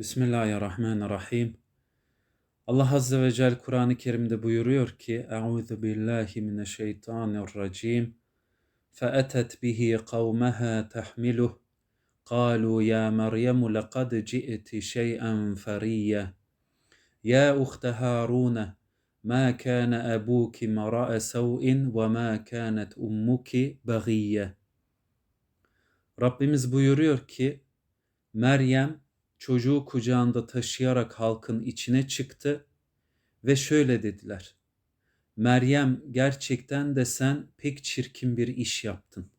Bismillahirrahmanirrahim. Allah Azze ve Celle Kur'an-ı Kerim'de buyuruyor ki Euzu billahi mineşşeytanirracim. Fe'atet bihi kavmeha tahmiluh. Kalu ya Meryem laqad ci'ti şey'en fariyya. Ya uhte Harun ma kana abuki mara'a saw'in ve ma kanet ummuki bagiyye. Rabbimiz buyuruyor ki Meryem çocuğu kucağında taşıyarak halkın içine çıktı ve şöyle dediler. Meryem gerçekten de sen pek çirkin bir iş yaptın.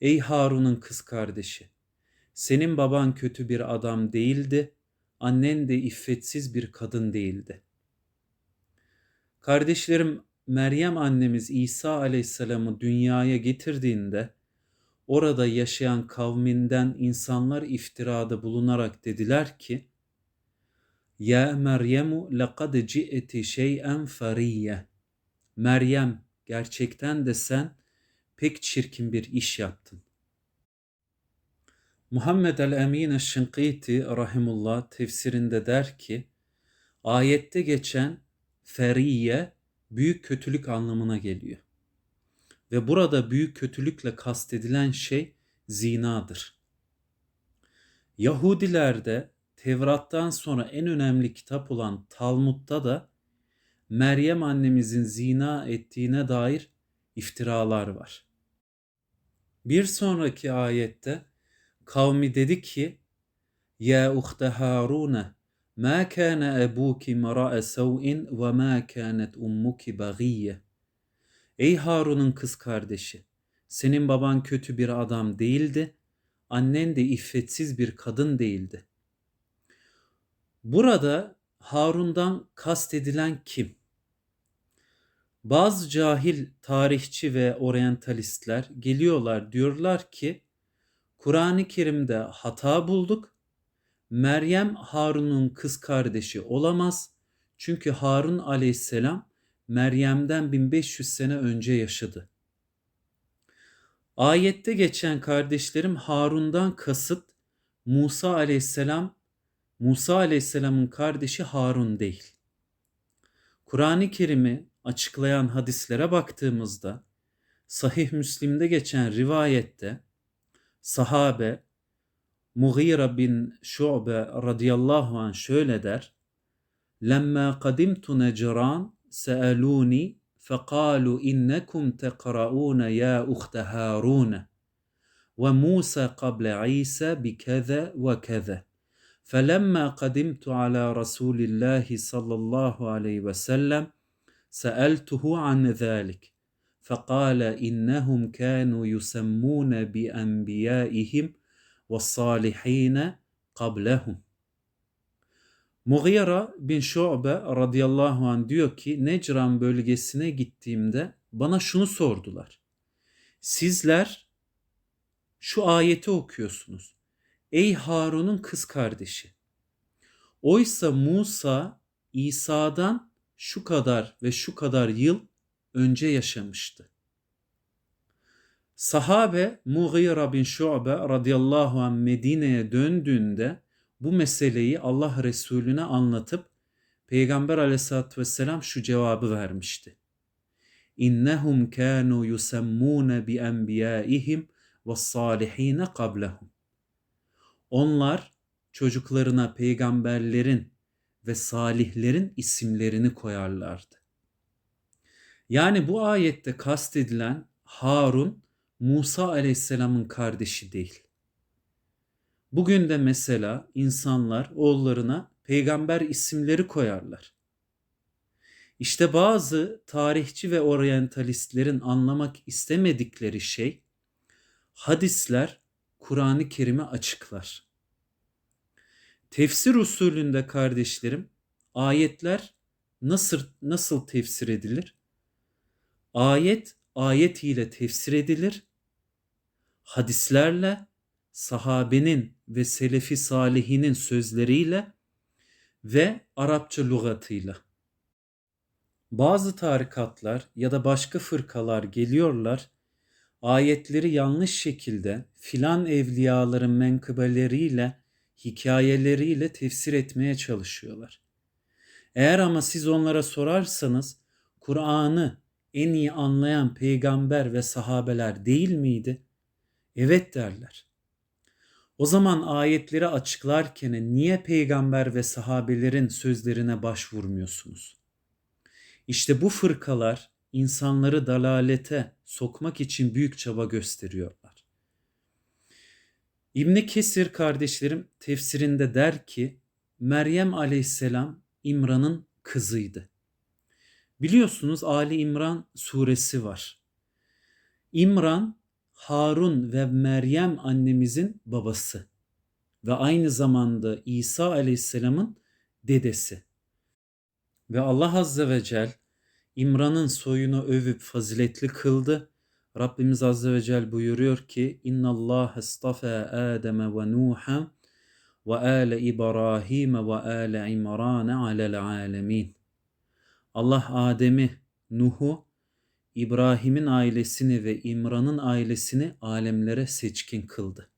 Ey Harun'un kız kardeşi, senin baban kötü bir adam değildi, annen de iffetsiz bir kadın değildi. Kardeşlerim, Meryem annemiz İsa aleyhisselamı dünyaya getirdiğinde orada yaşayan kavminden insanlar iftirada bulunarak dediler ki Ya Meryemu laqad ci'ti şey'en fariyye Meryem gerçekten de sen pek çirkin bir iş yaptın. Muhammed el-Emin el-Şinkiti rahimullah tefsirinde der ki ayette geçen feriye büyük kötülük anlamına geliyor. Ve burada büyük kötülükle kastedilen şey zinadır. Yahudilerde Tevrat'tan sonra en önemli kitap olan Talmud'da da Meryem annemizin zina ettiğine dair iftiralar var. Bir sonraki ayette kavmi dedi ki Ya uhte Harune ma kana ebuki mara'a sev'in ve ma kanet ummuki bagiyye Ey Harun'un kız kardeşi, senin baban kötü bir adam değildi, annen de iffetsiz bir kadın değildi. Burada Harun'dan kastedilen kim? Bazı cahil tarihçi ve oryantalistler geliyorlar diyorlar ki Kur'an-ı Kerim'de hata bulduk. Meryem Harun'un kız kardeşi olamaz. Çünkü Harun aleyhisselam Meryem'den 1500 sene önce yaşadı. Ayette geçen kardeşlerim Harun'dan kasıt Musa aleyhisselam, Musa aleyhisselamın kardeşi Harun değil. Kur'an-ı Kerim'i açıklayan hadislere baktığımızda Sahih Müslim'de geçen rivayette sahabe Mughira bin Şu'be radıyallahu anh şöyle der. Lemma kadimtu Necran سألوني فقالوا إنكم تقرؤون يا أخت هارون وموسى قبل عيسى بكذا وكذا. فلما قدمت على رسول الله صلى الله عليه وسلم سألته عن ذلك فقال إنهم كانوا يسمون بأنبيائهم والصالحين قبلهم. Mughira bin Şu'be radıyallahu an diyor ki Necran bölgesine gittiğimde bana şunu sordular. Sizler şu ayeti okuyorsunuz. Ey Harun'un kız kardeşi. Oysa Musa İsa'dan şu kadar ve şu kadar yıl önce yaşamıştı. Sahabe Mughira bin Şu'be radıyallahu anh Medine'ye döndüğünde bu meseleyi Allah Resulüne anlatıp Peygamber aleyhissalatü vesselam şu cevabı vermişti. İnnehum kânû yusemmûne bi enbiyaihim ve salihine kablehum. Onlar çocuklarına peygamberlerin ve salihlerin isimlerini koyarlardı. Yani bu ayette kastedilen Harun Musa aleyhisselamın kardeşi değil. Bugün de mesela insanlar oğullarına peygamber isimleri koyarlar. İşte bazı tarihçi ve oryantalistlerin anlamak istemedikleri şey hadisler Kur'an-ı Kerim'i açıklar. Tefsir usulünde kardeşlerim ayetler nasıl nasıl tefsir edilir? Ayet ayet ile tefsir edilir. Hadislerle sahabenin ve selefi salihinin sözleriyle ve Arapça lügatıyla. Bazı tarikatlar ya da başka fırkalar geliyorlar, ayetleri yanlış şekilde filan evliyaların menkıbeleriyle hikayeleriyle tefsir etmeye çalışıyorlar. Eğer ama siz onlara sorarsanız Kur'an'ı en iyi anlayan peygamber ve sahabeler değil miydi? Evet derler. O zaman ayetleri açıklarken niye peygamber ve sahabelerin sözlerine başvurmuyorsunuz? İşte bu fırkalar insanları dalalete sokmak için büyük çaba gösteriyorlar. İbn Kesir kardeşlerim tefsirinde der ki Meryem aleyhisselam İmran'ın kızıydı. Biliyorsunuz Ali İmran suresi var. İmran Harun ve Meryem annemizin babası ve aynı zamanda İsa aleyhisselamın dedesi. Ve Allah azze ve cel İmran'ın soyunu övüp faziletli kıldı. Rabbimiz azze ve cel buyuruyor ki İnna Allah istafa Adem ve Nuh'a ve ale İbrahim ve ale İmran alel alemin. Allah Adem'i, Nuh'u, İbrahim'in ailesini ve İmran'ın ailesini alemlere seçkin kıldı.